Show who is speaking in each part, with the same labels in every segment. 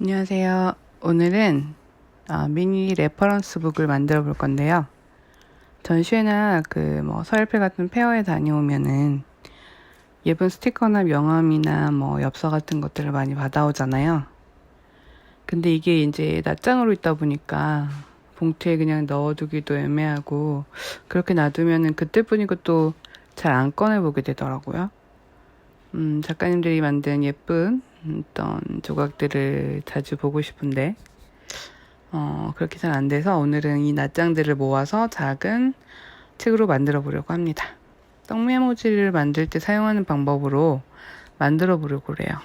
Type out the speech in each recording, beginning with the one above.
Speaker 1: 안녕하세요. 오늘은 어, 미니 레퍼런스 북을 만들어 볼 건데요. 전시회나 그 뭐 서열패 같은 페어에 다녀오면은 예쁜 스티커나 명함이나 뭐 엽서 같은 것들을 많이 받아오잖아요. 근데 이게 이제 낱장으로 있다 보니까 봉투에 그냥 넣어두기도 애매하고 그렇게 놔두면은 그때뿐이고 또 잘 안 꺼내보게 되더라고요. 음, 작가님들이 만든 예쁜 어떤 조각들을 자주 보고 싶은데 어, 그렇게 잘 안 돼서 오늘은 이 낱장들을 모아서 작은 책으로 만들어 보려고 합니다. 떡메모지를 만들 때 사용하는 방법으로 만들어 보려고 그래요.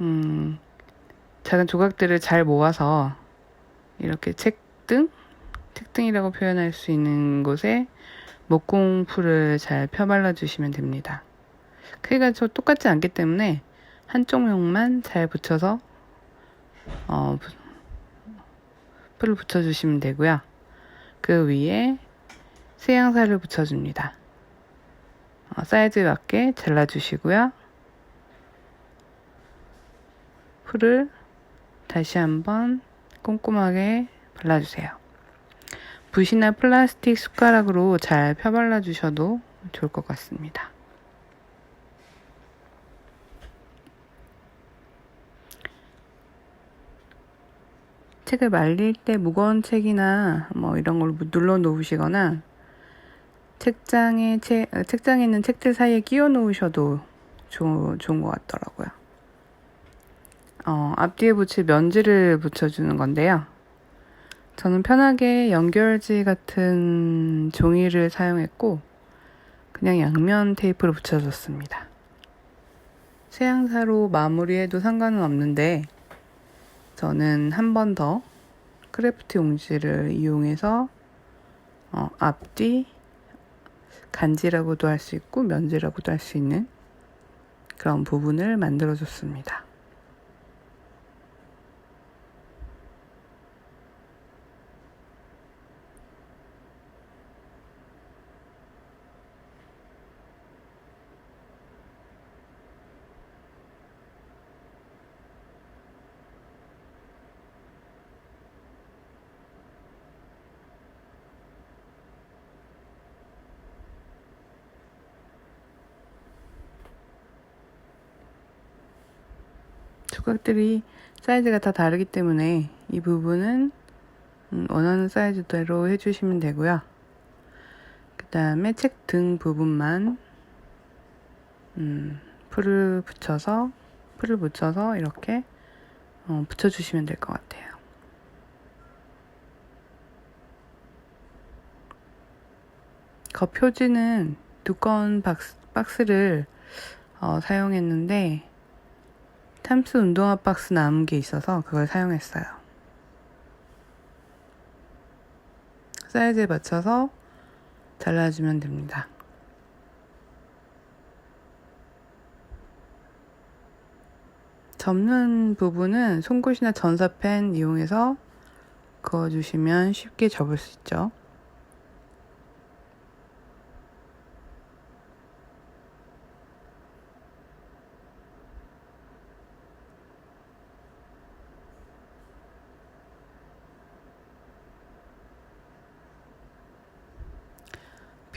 Speaker 1: 음, 작은 조각들을 잘 모아서 이렇게 책등? 책등이라고 표현할 수 있는 곳에 목공풀을 잘 펴발라 주시면 됩니다. 크기가 저 똑같지 않기 때문에 한쪽 면만 잘 붙여서 어, 풀을 붙여주시면 되고요. 그 위에 세양살을 붙여줍니다. 어, 사이즈에 맞게 잘라주시고요. 풀을 다시 한번 꼼꼼하게 발라주세요. 붓이나 플라스틱 숟가락으로 잘 펴발라 주셔도 좋을 것 같습니다. 책을 말릴 때 무거운 책이나 뭐 이런 걸 눌러 놓으시거나 책장에 책, 어, 책장에 있는 책들 사이에 끼워 놓으셔도 좋, 좋은 것 같더라고요. 어, 앞뒤에 붙일 면지를 붙여주는 건데요. 저는 편하게 연결지 같은 종이를 사용했고 그냥 양면 테이프로 붙여줬습니다. 세양사로 마무리해도 상관은 없는데 저는 한 번 더 크래프트 용지를 이용해서 어, 앞뒤 간지라고도 할 수 있고 면지라고도 할 수 있는 그런 부분을 만들어 줬습니다. 조각들이 사이즈가 다 다르기 때문에 이 부분은 음, 원하는 사이즈대로 해주시면 되고요. 그 다음에 책 등 부분만 음, 풀을 붙여서 풀을 붙여서 이렇게 어, 붙여주시면 될 것 같아요. 겉표지는 두꺼운 박스, 박스를 어, 사용했는데 탐스 운동화 박스 남은 게 있어서 그걸 사용했어요. 사이즈에 맞춰서 잘라주면 됩니다. 접는 부분은 송곳이나 전사펜 이용해서 그어주시면 쉽게 접을 수 있죠.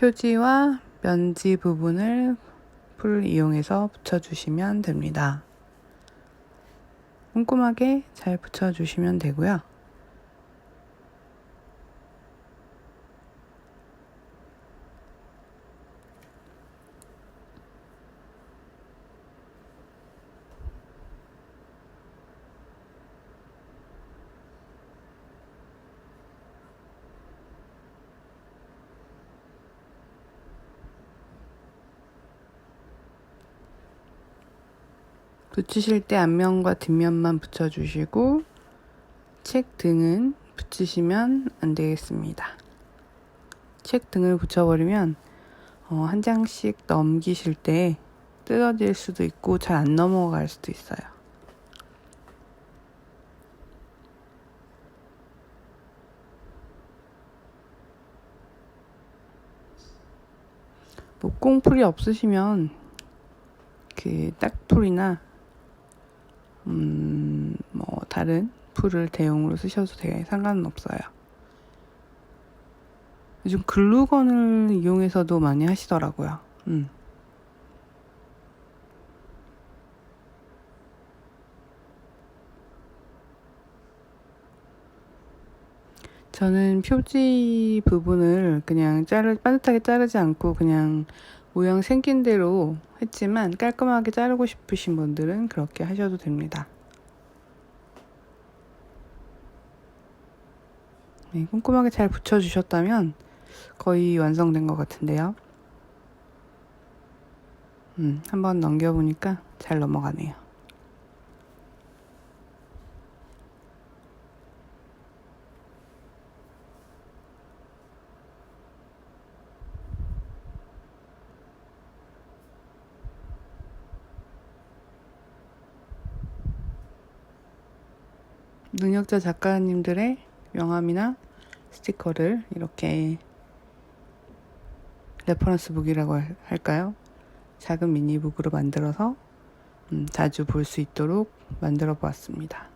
Speaker 1: 표지와 면지 부분을 풀 이용해서 붙여주시면 됩니다. 꼼꼼하게 잘 붙여주시면 되고요. 붙이실 때 앞면과 뒷면만 붙여주시고 책 등은 붙이시면 안 되겠습니다. 책 등을 붙여버리면 어, 한 장씩 넘기실 때 뜯어질 수도 있고 잘 안 넘어갈 수도 있어요. 목공풀이 없으시면 그 딱풀이나 음, 뭐 다른 풀을 대용으로 쓰셔도 되게 상관은 없어요. 요즘 글루건을 이용해서도 많이 하시더라고요. 음. 저는 표지 부분을 그냥 자르, 빠듯하게 자르지 않고 그냥 모양 생긴 대로 했지만 깔끔하게 자르고 싶으신 분들은 그렇게 하셔도 됩니다. 네, 꼼꼼하게 잘 붙여주셨다면 거의 완성된 것 같은데요. 음, 한번 넘겨보니까 잘 넘어가네요. 능력자 작가님들의 명함이나 스티커를 이렇게 레퍼런스 북이라고 할- 할까요? 작은 미니북으로 만들어서 음, 자주 볼 수 있도록 만들어 보았습니다.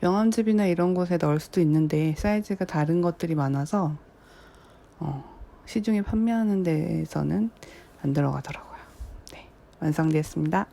Speaker 1: 명함집이나 이런 곳에 넣을 수도 있는데 사이즈가 다른 것들이 많아서 어, 시중에 판매하는 데에서는 안 들어가더라고요. 네, 완성되었습니다.